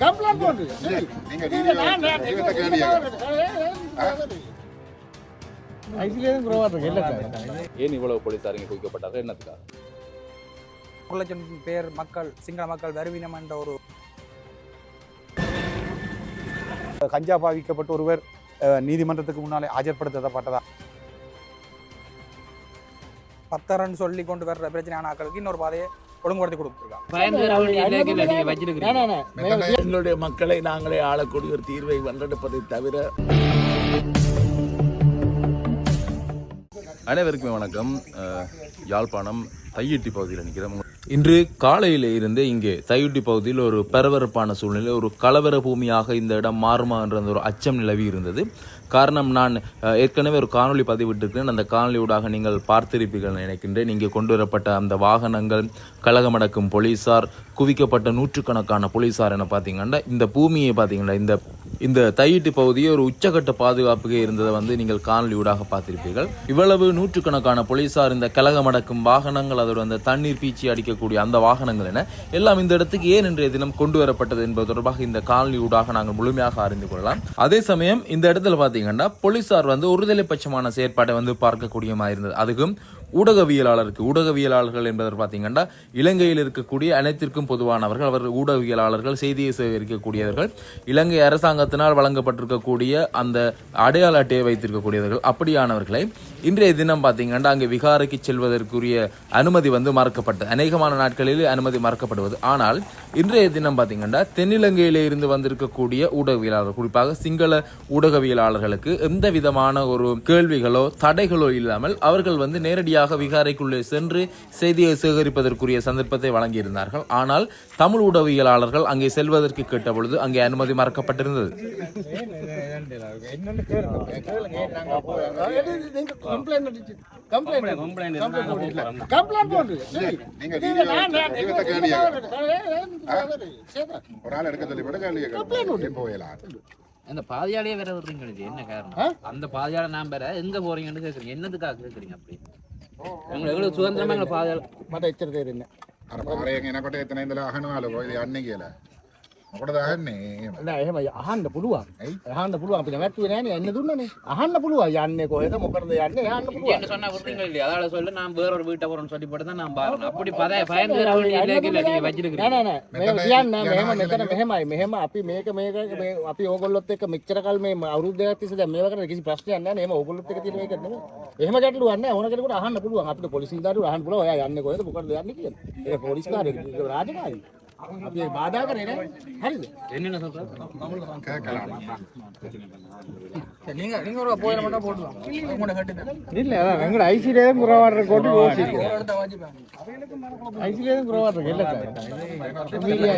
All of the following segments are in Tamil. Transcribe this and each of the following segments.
கம்ப்ளைண்ட் சரி. நீங்க இருக்கு இல்லை ஏன் இவ்வளவு போலீசார் இங்கே குவிக்கப்பட்டார்கள் என்னத்துக்காக? ஒரு லட்சம் பேர் மக்கள் சிங்கள மக்கள் வருவினம் என்ற ஒரு கஞ்சா பாவிக்கப்பட்ட ஒருவர் அஹ், நீதிமன்றத்துக்கு முன்னாலே ஆஜர்படுத்தப்பட்டதா? பத்தரன்னு சொல்லி கொண்டு வர்ற பிரச்சனையான ஆட்களுக்கு இன்னொரு பாதையை ஒழுங்குபடுத்தி கொடுத்துருக்காங்க. எங்களுடைய மக்களை நாங்களே ஆளக்கூடிய ஒரு தீர்வை வென்றெடுப்பதை தவிர அனைவருக்குமே வணக்கம். யாழ்ப்பாணம் தையிட்டி பகுதியில் நிற்கிறோம். இன்று காலையில இருந்து இங்கே தையிட்டி பகுதியில் ஒரு பரபரப்பான சூழ்நிலை ஒரு கலவர பூமியாக இந்த இடம் மாறுமா என்ற அந்த ஒரு அச்சம் நிலவி இருந்தது. காரணம் நான் ஏற்கனவே ஒரு காணொளி பதிவிட்டிருக்கிறேன். அந்த காணொலியூடாக நீங்கள் பார்த்திருப்பீர்கள் நினைக்கின்றேன். இங்கே கொண்டு வரப்பட்ட அந்த வாகனங்கள் கழகமடக்கும் போலீசார் குவிக்கப்பட்ட நூற்றுக்கணக்கான போலீஸார் என பார்த்தீங்கன்னா இந்த பூமியை பார்த்தீங்கன்னா இந்த இந்த தையிட்டு பகுதி ஒரு உச்சகட்ட பாதுகாப்புக்கு இருந்ததை வந்து நீங்கள் காணொலியூடாக பார்த்திருப்பீர்கள். இவ்வளவு நூற்றுக்கணக்கான போலீசார் இந்த கலகமடக்கும் வாகனங்கள் அதோட அந்த தண்ணீர் பீச்சி அடிக்கக்கூடிய அந்த வாகனங்கள் என எல்லாம் இந்த இடத்துக்கு ஏன் இன்றைய தினம் கொண்டு வரப்பட்டது என்பது தொடர்பாக இந்த காணொலியூடாக நாங்கள் முழுமையாக அறிந்து கொள்ளலாம். அதே சமயம் இந்த இடத்துல பார்த்தீங்கன்னா போலீசார் வந்து ஒருதலைபட்சமான செயற்பாட்டை வந்து பார்க்கக்கூடியமாக இருந்தது அதுக்கும் ஊடகவியலாளருக்கு ஊடகவியலாளர்கள் என்பதை பார்த்தீங்கன்னா இலங்கையில் இருக்கக்கூடிய அனைத்திற்கும் பொதுவானவர்கள். அவர் ஊடகவியலாளர்கள் செய்தியை சேகரிக்கக்கூடியவர்கள். இலங்கை அரசாங்கத்தினால் வழங்கப்பட்டிருக்கக்கூடிய அந்த அடையாள அட்டையை வைத்திருக்கக்கூடியவர்கள். அப்படியானவர்களை இன்றைய தினம் பார்த்தீங்கன்னா அங்கே விகாரைக்கு செல்வதற்குரிய அனுமதி வந்து மறக்கப்பட்டது அநேகமான நாட்களில் அனுமதி மறக்கப்படுவது. ஆனால் இன்றைய தினம் பார்த்தீங்கன்னா தென்னிலங்கையிலே இருந்து வந்திருக்கக்கூடிய ஊடகவியலாளர் குறிப்பாக சிங்கள ஊடகவியலாளர்களுக்கு எந்த விதமான ஒரு கேள்விகளோ தடைகளோ இல்லாமல் அவர்கள் வந்து நேரடியாக நேரடியாக விகாரைக்குள்ளே சென்று செய்தியை சேகரிப்பதற்குரிய சந்தர்ப்பத்தை வழங்கியிருந்தார்கள். ஆனால் தமிழ் ஊடகவியலாளர்கள் அங்கே செல்வதற்கு கேட்டபொழுது அங்கே அனுமதி மறக்கப்பட்டிருந்தது. ஒரு ஆள் எடுக்க சொல்லி விட கேள்வி அந்த பாதையாலேயே வேற விடுறீங்க என்ன காரணம்? அந்த பாதையால நான் வேற எங்க போறீங்கன்னு கேக்குறீங்க. என்னதுக்காக கேக்குறீங்க அப்படி? எங்களை எவ்வளோ சுதந்திரமாக எங்களை பாதுகாப்பு ಮತ್ತೆ எச்சரிக்கை இருந்தேன் அரೇ ಕೊಟ್ಟೆ ಎತ್ತನೆಯಿಂದಲೇ ಅಹಣು ಅಲ್ಲ ಅಣ್ಣಗೆಲ್ಲ කොයිද යන්නේ කියලා. මොකටද අහන්නේ? එහෙම. නෑ එහෙම අහන්න පුළුවන් අහන්න පුළුවන් අපි නැවැත්තුවේ නෑනේ එන්න දුන්නනේ අහන්න පුළුවන් යන්නේ කොහෙද මොකටද යන්නේ අහන්න இங்க පුළුවන් என்ன சொன்னா விடுறீங்க இல்லையா அதால சொல்ல நான் வேற ஒரு வீட்டை போறேன்னு சொல்லி போட்டு தான் நான் பாருங்க அப்படி பதைய பயந்துகிற வேண்டிய இலக்கில் நீங்க නෑ வச்சிருக்கிறீங்க නෑ නෑ මේ කියන්න මෙහෙම මෙතන මෙහෙමයි මෙහෙම අපි මේක මේක මේ අපි ඕගොල්ලොත් එක්ක මෙච්චර කල් මේ අවුරුදු දෙකක් තිස්සේ දැන් මේවා කරලා කිසි ප්‍රශ්නයක් නැහැ නේ එහෙම ඕගොල්ලොත් එක්ක තියෙන මේක නෙමෙයි එහෙම ගැටලුවක් නැහැ ඕන කෙනෙකුට අහන්න පුළුවන් අපිට පොලිස් නිලධාරීවරු අහන්න පුළුවන් ඔයා යන්නේ කොහෙද මොකටද යන්නේ කියලා ඒක පොලිස් කාර්යයක් රාජකාරී அப்படியே பாதாகரே ஹரி என்ன சொல்ற நீங்க நீங்க ஒரு போயிட மட்டும் போடலாம் உங்களோட கட்டுங்க இல்ல அதான் எங்கட கோட்டு யோசிச்சு இல்ல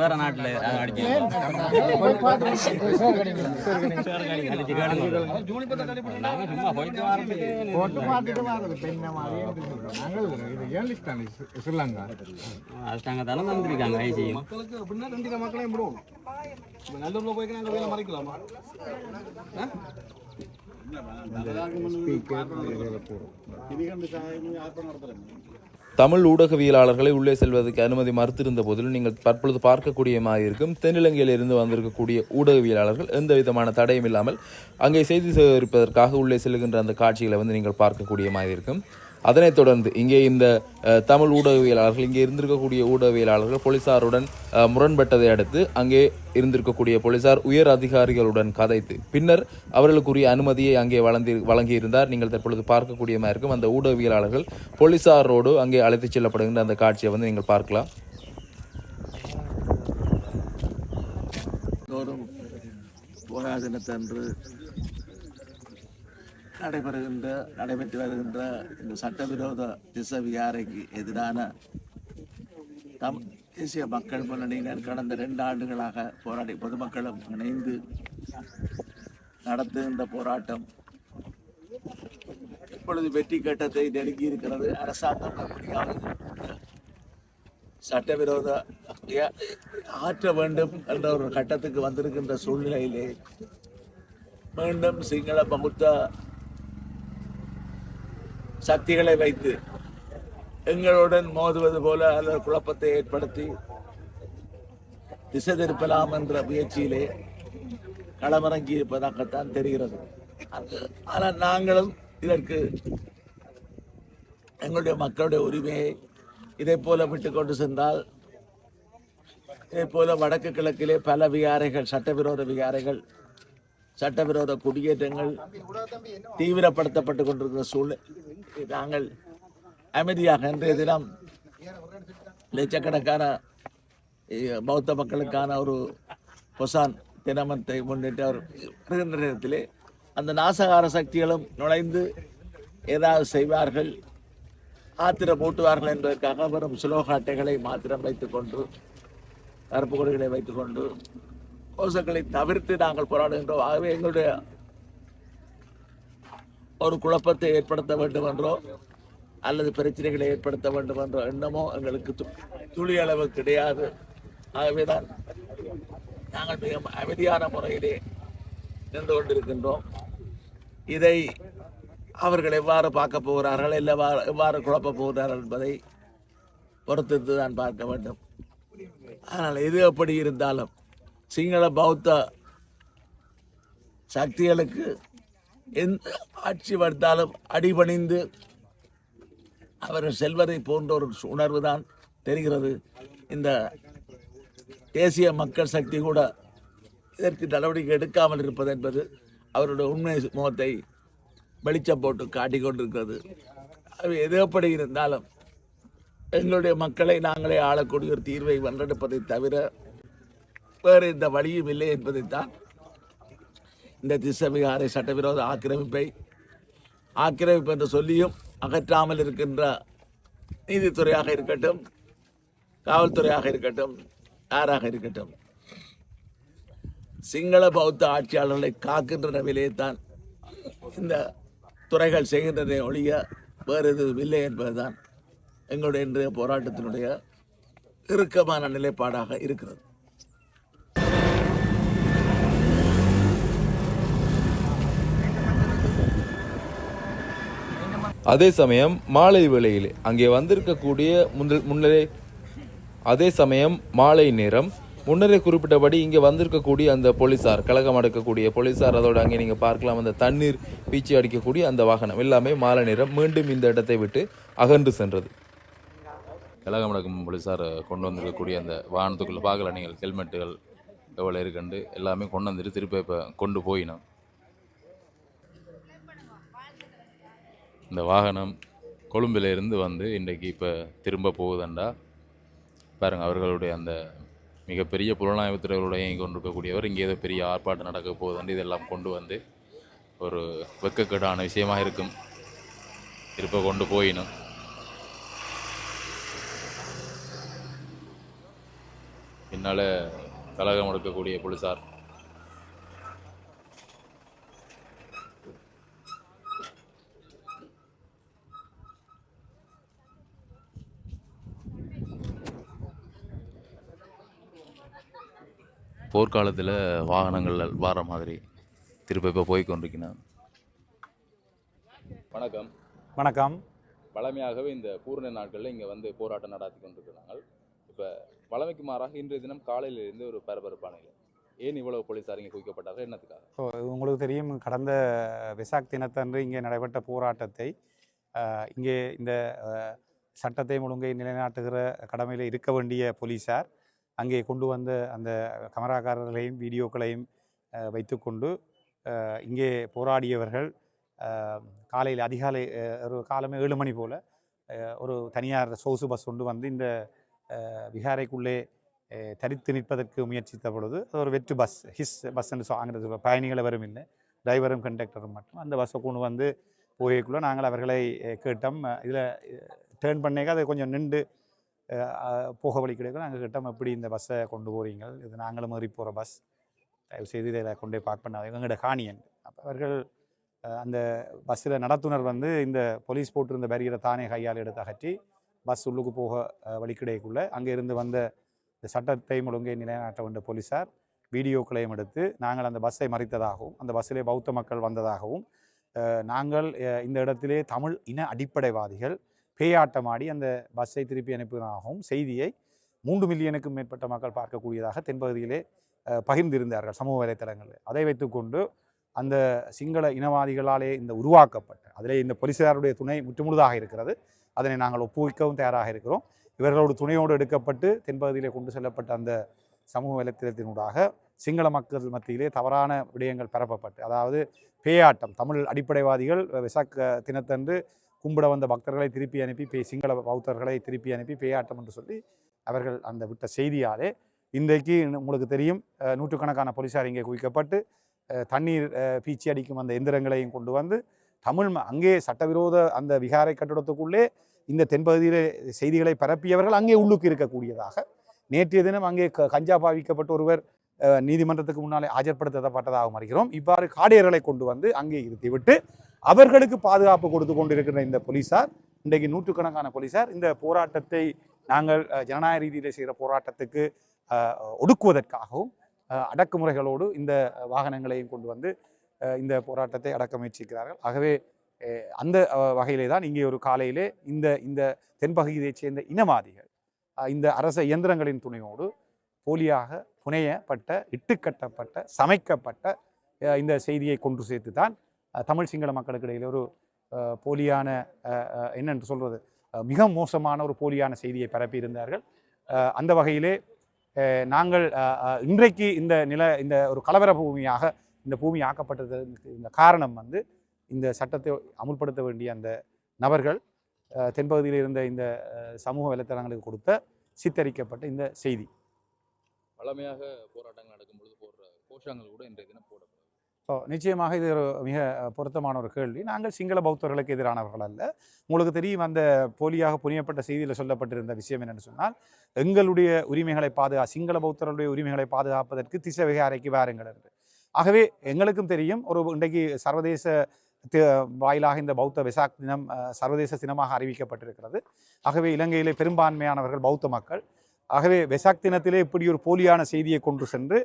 வேற நாட்டுல ஸ்ரீலங்கா. மக்களுக்கு அப்படின்னா ரெண்டு மக்களையும் விடுவோம். நல்லூர்ல போய் நாங்க வேலை கொடுக்கலாமா? தமிழ் ஊடகவியலாளர்களை உள்ளே செல்வதற்கு அனுமதி மறுத்திருந்த போதிலும் நீங்கள் தற்பொழுது பார்க்கக்கூடிய மாதிரி இருக்கும். தென்னிலங்கையிலிருந்து வந்திருக்கக்கூடிய ஊடகவியலாளர்கள் எந்த விதமான தடையும் இல்லாமல் அங்கே செய்தி சேகரிப்பதற்காக உள்ளே செல்கின்ற அந்த காட்சிகளை வந்து நீங்கள் பார்க்கக்கூடிய மாதிரி இருக்கும். அதனைத் தொடர்ந்து இங்கே இந்த தமிழ் ஊடகவியலாளர்கள் இங்கே இருந்திருக்கக்கூடிய ஊடகவியலாளர்கள் போலீசாருடன் முரண்பட்டதை அடுத்து அங்கே இருந்திருக்கக்கூடிய போலீசார் உயர் அதிகாரிகளுடன் கதைத்து பின்னர் அவர்களுக்குரிய அனுமதியை அங்கே வழங்கி வழங்கியிருந்தார். நீங்கள் தற்பொழுது பார்க்கக்கூடிய மாதிரி இருக்கும் அந்த ஊடகவியலாளர்கள் போலீசாரோடு அங்கே அழைத்துச் செல்லப்படுகின்ற அந்த காட்சியை வந்து நீங்கள் பார்க்கலாம். தோறும் நடைபெறுகின்ற நடைபெற்று வருகின்ற இந்த சட்டவிரோத திச விகாரைக்கு எதிரான தம் தேசிய மக்கள் முன்னணியினர் கடந்த ரெண்டு ஆண்டுகளாக போராடி பொதுமக்களும் இணைந்து நடத்துகின்ற போராட்டம் இப்பொழுது வெற்றி கட்டத்தை நெருங்கி இருக்கிறது. அரசாங்கம் எப்படியாவது சட்டவிரோத ஆற்ற வேண்டும் என்ற ஒரு கட்டத்துக்கு வந்திருக்கின்ற சூழ்நிலையிலே மீண்டும் சிங்கள பௌத்த சக்திகளை வைத்து எங்களுடன் மோதுவது போல அல்லது குழப்பத்தை ஏற்படுத்தி திசை திருப்பலாம் என்ற முயற்சியிலே களமிறங்கி இருப்பதாகத்தான் தெரிகிறது ஆனால் நாங்களும் இதற்கு எங்களுடைய மக்களுடைய உரிமையை இதை போல விட்டு கொண்டு சென்றால் இதே போல வடக்கு கிழக்கிலே பல விகாரைகள் சட்டவிரோத விகாரைகள் சட்டவிரோத குடியேற்றங்கள் தீவிரப்படுத்தப்பட்டு கொண்டிருக்கிற சூழ்நிலை. நாங்கள் அமைதியாக இன்றைய தினம் லட்சக்கணக்கான பௌத்த மக்களுக்கான ஒரு பொசான் தினமத்தை முன்னிட்டு அவர் வருகின்ற நேரத்திலே அந்த நாசகார சக்திகளும் நுழைந்து ஏதாவது செய்வார்கள் ஆத்திரம் மூட்டுவார்கள் என்பதற்காக வரும் சுலோக அட்டைகளை மாத்திரம் வைத்துக்கொண்டு கருப்பு கொடிகளை வைத்துக்கொண்டு கோஷங்களை தவிர்த்து நாங்கள் போராடுகின்றோம். ஆகவே எங்களுடைய ஒரு குழப்பத்தை ஏற்படுத்த வேண்டும் என்றோ அல்லது பிரச்சனைகளை ஏற்படுத்த வேண்டும் என்ற எண்ணமோ எங்களுக்கு து- துளி அளவு கிடையாது. ஆகவேதான் நாங்கள் மிக அமைதியான முறையிலே நின்று கொண்டிருக்கின்றோம். இதை அவர்கள் எவ்வாறு பார்க்க போகிறார்கள் எவ்வாறு எவ்வாறு குழப்ப போகிறார்கள் என்பதை பொறுத்திருந்து தான் பார்க்க வேண்டும். ஆனால் எது எப்படி இருந்தாலும் சிங்கள பௌத்த சக்திகளுக்கு எந்த ஆட்சி வந்தாலும் அடிபணிந்து அவர்கள் செல்வதை போன்ற ஒரு உணர்வு தான் தெரிகிறது. இந்த தேசிய மக்கள் சக்தி கூட இதற்கு நடவடிக்கை எடுக்காமல் இருப்பது என்பது அவருடைய உண்மை முகத்தை வெளிச்சம் போட்டு காட்டிக்கொண்டிருக்கிறது அது எது எப்படி இருந்தாலும் எங்களுடைய மக்களை நாங்களே ஆளக்கூடிய ஒரு தீர்வை வென்றெடுப்பதை தவிர வேறு எந்த வழியும் இல்லை என்பதைத்தான் இந்த திசவிகாரை சட்டவிரோத ஆக்கிரமிப்பை ஆக்கிரமிப்பு என்று சொல்லியும் அகற்றாமல் இருக்கின்ற நீதித்துறையாக இருக்கட்டும் காவல்துறையாக இருக்கட்டும் யாராக இருக்கட்டும் சிங்கள பௌத்த ஆட்சியாளர்களை காக்கின்ற நிலையிலே தான் இந்த துறைகள் செய்கின்றதை ஒழிய வேறு எதுவும் இல்லை என்பதுதான் எங்களுடைய இன்றைய போராட்டத்தினுடைய இறுக்கமான நிலைப்பாடாக இருக்கிறது. அதே சமயம் மாலை வேளையிலே அங்கே வந்திருக்கக்கூடிய முன்ன- முன்னரே அதே சமயம் மாலை நேரம். முன்னரே குறிப்பிட்டபடி இங்கே வந்திருக்கக்கூடிய அந்த போலீஸார் கழகம் அடக்கக்கூடிய போலீசார் அதோட அங்கே நீங்கள் பார்க்கலாம் அந்த தண்ணீர் பீச்சி அடிக்கக்கூடிய அந்த வாகனம் எல்லாமே மாலை நேரம் மீண்டும் இந்த இடத்தை விட்டு அகன்று சென்றது. கழகம் அடக்கும் போலீஸார் கொண்டு வந்திருக்கக்கூடிய அந்த வாகனத்துக்குள்ளே பார்க்கல நீங்கள் ஹெல்மெட்டுகள் எவ்வளோ இருக்குண்டு எல்லாமே கொண்டு வந்துட்டு திருப்பி இப்போ கொண்டு போயினோம். இந்த வாகனம் கொழும்பிலிருந்து வந்து இன்றைக்கு இப்போ திரும்ப போகுதுண்டா? பாருங்கள் அவர்களுடைய அந்த மிகப்பெரிய புலனாய்வுத்துறைகளுடைய இங்கே கொண்டிருக்கக்கூடியவர் இங்கே ஏதோ பெரிய ஆர்ப்பாட்டம் நடக்க போகுதுண்டு இதெல்லாம் கொண்டு வந்து ஒரு வெக்கக்கேடான விஷயமாக இருக்கும். திருப்ப கொண்டு போயினும். பின்னால் கலகம் எடுக்கக்கூடிய போலீஸார் போர்க்காலத்தில் வாகனங்கள் வார மாதிரி திருப்ப இப்போ போய் கொண்டிருக்கிறேன் வணக்கம். வணக்கம். பழமையாகவே இந்த பூர்ண நாட்களில் இங்கே வந்து போராட்டம் நடாத்தி கொண்டிருக்கிறாங்க இப்போ பழமைக்கு மாறாக இன்றைய தினம் காலையிலிருந்து ஒரு பரபரப்பான. ஏன் இவ்வளவு போலீசார் இங்கே குவிக்கப்பட்டார்கள்? என்னத்துக்காக? உங்களுக்கு தெரியும் கடந்த வெசாக் தினத்தன்று இங்கே நடைபெற்ற போராட்டத்தை இங்கே இந்த சட்டத்தை ஒழுங்கை நிலைநாட்டுகிற கடமையில் இருக்க வேண்டிய போலீசார் அங்கே கொண்டு வந்த அந்த கமராக்காரர்களையும் வீடியோக்களையும் வைத்துக்கொண்டு இங்கே போராடியவர்கள் காலையில் அதிகாலை ஒரு காலமே ஏழு மணி போல் ஒரு தனியார் சொகுசு பஸ் கொண்டு வந்து இந்த விகாரைக்குள்ளே தரித்து நிற்பதற்கு முயற்சித்த பொழுது அது ஒரு வெற்று பஸ் ஹிஸ் பஸ் என்று ஆங்கிறது பயணிகளை வரும் இல்லை டிரைவரும் கண்டக்டரும் மட்டும். அந்த பஸ்ஸை கொண்டு வந்து போய்க்குள்ளே நாங்கள் அவர்களை கேட்டோம். இதில் டேர்ன் பண்ணேக்க அது கொஞ்சம் நின்று போக வழி கிடைக்கும் நாங்கள் கேட்டோம் எப்படி இந்த பஸ்ஸை கொண்டு போகிறீங்க இது நாங்களும் ஏறி போகிற பஸ் தயவு செய்து இதில் கொண்டு போய் பார்க் பண்ணாதீங்க எங்களோட காணியன் அப்போ அவர்கள் அந்த பஸ்ஸில் நடத்துனர் வந்து இந்த போலீஸ் போட்டிருந்த பேரியரை தானே கையால் எடுத்து அகற்றி பஸ் உள்ளுக்கு போக அஹ், வழி கிடைக்குள்ள அங்கே இருந்து வந்த இந்த சட்டத்தை ஒழுங்கை நிலைநாட்ட வேண்டிய போலீஸார் வீடியோக்களையும் எடுத்து நாங்கள் அந்த பஸ்ஸை மறைத்ததாகவும் அந்த பஸ்ஸிலே பௌத்த மக்கள் வந்ததாகவும் நாங்கள் இந்த இடத்திலே தமிழ் இன அடிப்படைவாதிகள் பேயாட்டமாடி அந்த பஸ்ஸை திருப்பி அனுப்புவதாகவும் செய்தியை மூன்று மில்லியனுக்கும் மேற்பட்ட மக்கள் பார்க்கக்கூடியதாக தென்பகுதியிலே பகிர்ந்திருந்தார்கள் சமூக வலைத்தளங்களில். அதை வைத்துக்கொண்டு அந்த சிங்கள இனவாதிகளாலே இந்த உருவாக்கப்பட்ட அதிலே இந்த போலீசாருடைய துணை முற்றுமுழுதாக இருக்கிறது. அதனை நாங்கள் ஒப்புவிக்கவும் தயாராக இருக்கிறோம். இவர்களோடு துணையோடு எடுக்கப்பட்டு தென்பகுதியிலே கொண்டு செல்லப்பட்ட அந்த சமூக வலைத்தளத்தினூடாக சிங்கள மக்கள் மத்தியிலே தவறான விடயங்கள் பரப்பப்பட்டு அதாவது பேயாட்டம் தமிழ் அடிப்படைவாதிகள் விசாக்க தினத்தன்று கும்பிட வந்த பக்தர்களை திருப்பி அனுப்பி பே சிங்கள பௌத்தர்களை திருப்பி அனுப்பி பேயாட்டம் என்று சொல்லி அவர்கள் அந்த விட்ட செய்தியாலே இன்றைக்கு உங்களுக்கு தெரியும் நூற்றுக்கணக்கான போலீஸார் இங்கே குவிக்கப்பட்டு தண்ணீர் பீச்சி அடிக்கும் அந்த எந்திரங்களையும் கொண்டு வந்து தமிழ் அங்கே சட்டவிரோத அந்த விகாரை கட்டிடத்துக்குள்ளே இந்த தென்பகுதியிலே செய்திகளை பரப்பியவர்கள் அங்கே உள்ளுக்கு இருக்கக்கூடியதாக. நேற்றைய தினம் அங்கே க- கஞ்சா பாவிக்கப்பட்ட ஒருவர் நீதிமன்றத்துக்கு முன்னாலே ஆஜர்படுத்தப்பட்டதாக மறுக்கிறோம். இவ்வாறு காடையர்களை கொண்டு வந்து அங்கே இருத்திவிட்டு அவர்களுக்கு பாதுகாப்பு கொடுத்து கொண்டிருக்கிற இந்த போலீசார் இன்றைக்கு நூற்றுக்கணக்கான போலீசார் இந்த போராட்டத்தை நாங்கள் ஜனநாயக ரீதியில் செய்கிற போராட்டத்துக்கு ஒடுக்குவதற்காகவும் அடக்குமுறைகளோடு இந்த வாகனங்களையும் கொண்டு வந்து இந்த போராட்டத்தை அடக்க முயற்சிக்கிறார்கள். ஆகவே அந்த வகையிலே தான் இங்கே ஒரு காலையிலே இந்த இந்த தென்பகுதியைச் சேர்ந்த இனவாதிகள் இந்த அரச இயந்திரங்களின் துணையோடு போலியாக புனையப்பட்ட இட்டுக்கட்டப்பட்ட சமைக்கப்பட்ட இந்த செய்தியை கொண்டு சேர்த்து தான் தமிழ் சிங்கள மக்களுக்கு இடையில் ஒரு போலியான என்னென்று சொல்வது மிக மோசமான ஒரு போலியான செய்தியை பரப்பியிருந்தார்கள். அந்த வகையிலே நாங்கள் இன்றைக்கு இந்த நில இந்த ஒரு கலவர பூமியாக இந்த பூமி ஆக்கப்பட்டதற்கு இந்த காரணம் வந்து இந்த சட்டத்தை அமுல்படுத்த வேண்டிய அந்த நபர்கள் தென்பகுதியில் இருந்த இந்த சமூக வலைத்தளங்களுக்கு கொடுத்த சித்தரிக்கப்பட்ட இந்த செய்தி. பழமையாக போராட்டங்கள் நடக்கும் பொழுது போடுற கோஷங்கள் கூட இன்றைய தினம் போடப்படும். ஸோ நிச்சயமாக இது ஒரு மிக பொருத்தமான ஒரு கேள்வி. நாங்கள் சிங்கள பௌத்தர்களுக்கு எதிரானவர்கள் அல்ல. உங்களுக்கு தெரியும் அந்த போலியாக புரியப்பட்ட செய்தியில் சொல்லப்பட்டிருந்த விஷயம் என்னென்னு சொன்னால் எங்களுடைய உரிமைகளை பாதுகா சிங்கள பௌத்தர்களுடைய உரிமைகளை பாதுகாப்பதற்கு திசை அறைக்கு வாருங்கள் என்று. ஆகவே எங்களுக்கும் தெரியும் ஒரு இன்றைக்கு சர்வதேச வாயிலாக இந்த பௌத்த விசாக் தினம் சர்வதேச தினமாக அறிவிக்கப்பட்டிருக்கிறது. ஆகவே இலங்கையிலே பெரும்பான்மையானவர்கள் பௌத்த மக்கள் ஆகவே வெசாக் தினத்திலே இப்படி ஒரு போலியான செய்தியை கொண்டு சென்று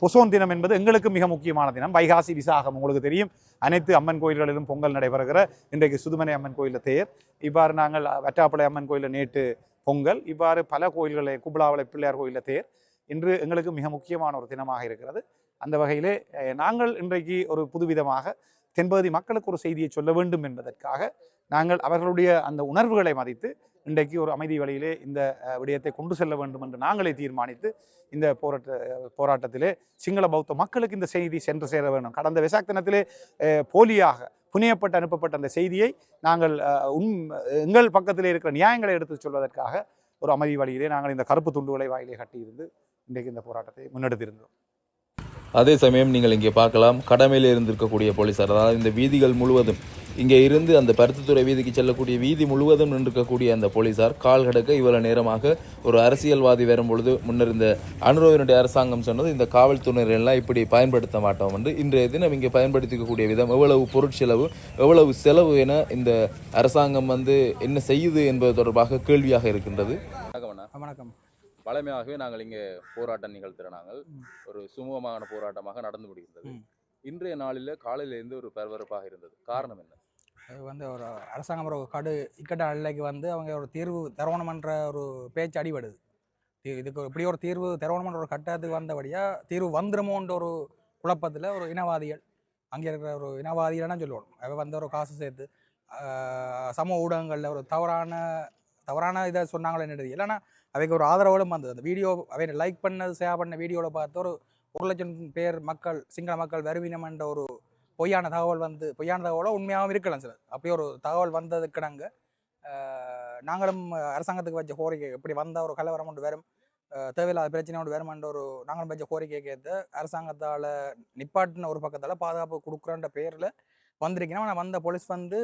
பொசோன் தினம் என்பது எங்களுக்கு மிக முக்கியமான தினம். வைகாசி விசாகம் உங்களுக்கு தெரியும். அனைத்து அம்மன் கோயில்களிலும் பொங்கல் நடைபெறுகிற இன்றைக்கு சுதுமனை அம்மன் கோயிலில் தேர். இவ்வாறு நாங்கள் வட்டாப்பளை அம்மன் கோயிலில் நேற்று பொங்கல். இவ்வாறு பல கோயில்களை குபலாவளை பிள்ளையார் கோயிலில் தேர். இன்று எங்களுக்கு மிக முக்கியமான ஒரு தினமாக இருக்கிறது. அந்த வகையிலே நாங்கள் இன்றைக்கு ஒரு புதுவிதமாக தென்பகுதி மக்களுக்கு ஒரு செய்தியை சொல்ல வேண்டும் என்பதற்காக நாங்கள் அவர்களுடைய அந்த உணர்வுகளை மதித்து இன்றைக்கு ஒரு அமைதி வழியிலே இந்த விடயத்தை கொண்டு செல்ல வேண்டும் என்று நாங்களே தீர்மானித்து இந்த போராட்ட போராட்டத்திலே சிங்கள பௌத்த மக்களுக்கு இந்த செய்தி சென்று சேர வேண்டும். கடந்த விசாக் தினத்திலே போலியாக புனையப்பட்டு அனுப்பப்பட்ட அந்த செய்தியை நாங்கள் உன் எங்கள் பக்கத்திலே இருக்கிற நியாயங்களை எடுத்து சொல்வதற்காக ஒரு அமைதி வழியிலே நாங்கள் இந்த கருப்பு துண்டுகளை வாயிலே கட்டியிருந்து இன்றைக்கு இந்த போராட்டத்தை முன்னெடுத்திருந்தோம். அதே சமயம் நீங்கள் இங்கே பார்க்கலாம் கடமையில் இருந்திருக்கக்கூடிய போலீசார். அதாவது இந்த வீதிகள் முழுவதும் இங்கே இருந்து அந்த பருத்தித்துறை வீதிக்கு செல்லக்கூடிய வீதி முழுவதும் நின்றிருக்கக்கூடிய அந்த போலீசார் கால் கடக்க இவ்வளவு நேரமாக ஒரு அரசியல்வாதி வரும் பொழுது முன்னர் இந்த அனுரோவினுடைய அரசாங்கம் சொன்னது இந்த காவல்துறையினர் எல்லாம் இப்படி பயன்படுத்த மாட்டோம் என்று இன்றைய தினம் இங்கே பயன்படுத்திக்கக்கூடிய விதம் எவ்வளவு பொருட்செலவு எவ்வளவு செலவு என இந்த அரசாங்கம் வந்து என்ன செய்யுது என்பது தொடர்பாக கேள்வியாக இருக்கின்றது. வணக்கம். பழமையாகவே நாங்கள் இங்கே போராட்டம் நிகழ்த்துற நாங்கள் ஒரு சுமூகமான போராட்டமாக நடந்து முடிகின்றது. இன்றைய நாளில் காலையிலேருந்து ஒரு பரபரப்பாக இருந்தது. காரணம் என்ன? இது வந்து ஒரு அரசாங்கம் ஒரு கடு இக்கட்ட நிலைக்கு வந்து அவங்க ஒரு தீர்வு தரவணுமன்ற ஒரு பேச்சு அடிபடுது. இதுக்கு இப்படி ஒரு தீர்வு தரவணுமன்ற ஒரு கட்டத்துக்கு வந்தபடியாக தீர்வு வந்துருமோன்ற ஒரு குழப்பத்தில் ஒரு இனவாதிகள் அங்கே இருக்கிற ஒரு இனவாதிகள்னா சொல்லுவோம் அவ வந்து ஒரு காசு சேர்த்து சமூக ஊடகங்களில் ஒரு தவறான தவறான இதை சொன்னாங்களே இல்லைன்னா அவைக்கு ஒரு ஆதரவோடும் வந்தது. அந்த வீடியோ அவை லைக் பண்ணது ஷேர் பண்ண வீடியோவில் பார்த்து ஒரு ஒரு லட்சம் பேர் மக்கள் சிங்கள மக்கள் வருவினம் என்ற ஒரு பொய்யான தகவல் வந்து பொய்யான தகவலோ உண்மையாகவும் இருக்கலாம் சார் அப்படி ஒரு தகவல் வந்ததுக்கிடங்க ஆஹ், நாங்களும் அரசாங்கத்துக்கு வச்ச கோரிக்கை இப்படி வந்தால் ஒரு கலவரம் ஒன்று வரும் தேவையில்லாத பிரச்சனை ஒன்று வருமென்ற ஒரு நாங்களும் வச்ச கோரிக்கை கேட்டு அரசாங்கத்தால் நிப்பாட்டின ஒரு பக்கத்தால் பாதுகாப்பு கொடுக்குறன்ற பேரில் வந்திருக்கணும் ஆனால் வந்த போலீஸ் வந்து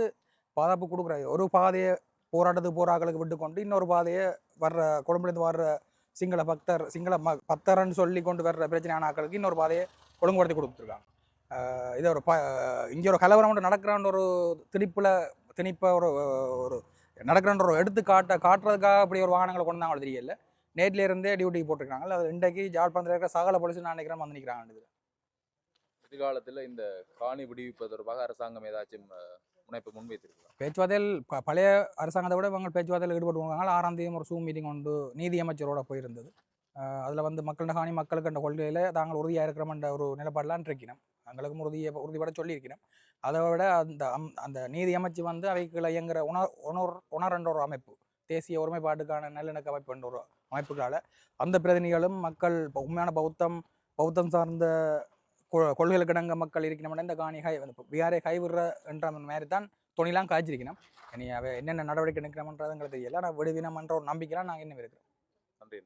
பாதுகாப்பு கொடுக்குறாங்க ஒரு பாதையை போராட்டத்துக்கு போராக்களுக்கு விட்டு கொண்டு இன்னொரு பாதையை வர்ற கொழும்புலேருந்து வர்ற சிங்கள பக்தர் சிங்கள ம பக்தர்ன்னு சொல்லி கொண்டு வர்ற பிரச்சனையான ஆட்களுக்கு இன்னொரு பாதையை ஒழுங்குபடுத்தி கொடுத்துருக்காங்க. இதை இது ஒரு ப இங்கே ஒரு கலவரம் ஒன்று நடக்கிறான்ற ஒரு திணிப்பில் திணிப்ப ஒரு ஒரு நடக்கிறன்ற ஒரு எடுத்து காட்ட காட்டுறதுக்காக அப்படி ஒரு வாகனங்களை கொண்டு தான் தெரியல. நேற்றுல இருந்தே டியூட்டிக்கு போட்டிருக்காங்க. அது இன்றைக்கு ஜாழ்ப்பாணத்தில் இருக்கிற சகல போலீஸ் நான் நினைக்கிறேன் வந்து நிற்கிறாங்க எதிர்காலத்தில் இந்த காணி விடுவிப்பது தொடர்பாக அரசாங்கம் ஏதாச்சும் அஹ், முனைப்பு பேச்சுவார்த்தையில் ப- பழைய அரசாங்கத்தை விட இவங்க பேச்சுவார்த்தையில் ஈடுபட்டுருக்காங்க ஆறாம் தேதி ஒரு சூம் மீட்டிங் ஒன்று நீதி அமைச்சரோட போயிருந்தது அதில் வந்து மக்கள் காணி மக்களுக்கு என்ற கொள்கையில் தாங்கள் உறுதியாக இருக்கிறோம்ன்ற ஒரு நிலப்பாடெலாம் இருக்கணும் எங்களுக்கும் உறுதியை உறுதிப்பட சொல்லியிருக்கணும் அதை விட அந்த அம் அந்த நீதி அமைச்சு வந்து அவைக்குள்ள இயங்குற உணர் உணர் உணர்ன்ற ஒரு அமைப்பு தேசிய ஒருமைப்பாட்டுக்கான நல்லிணக்க அமைப்பு என்ற ஒரு அமைப்புகளால் அந்த பிரதிநிதிகளும் மக்கள் உண்மையான பௌத்தம் பௌத்தம் சார்ந்த கொ- கொள்கைகளுக்கு மக்கள் இருக்கணும் இந்த காணி கை விகாரை கைவிடுற என்ற மாதிரி தான் துணிலாம் காய்ச்சிருக்கணும். இனி அவை என்னென்ன நடவடிக்கை எடுக்கணும்ன்றது எங்களுக்கு தெரியல ஆனால் விடுவினம்ன்ற ஒரு நம்பிக்கைலாம் நாங்கள் இன்னும் இருக்கிறோம். நன்றி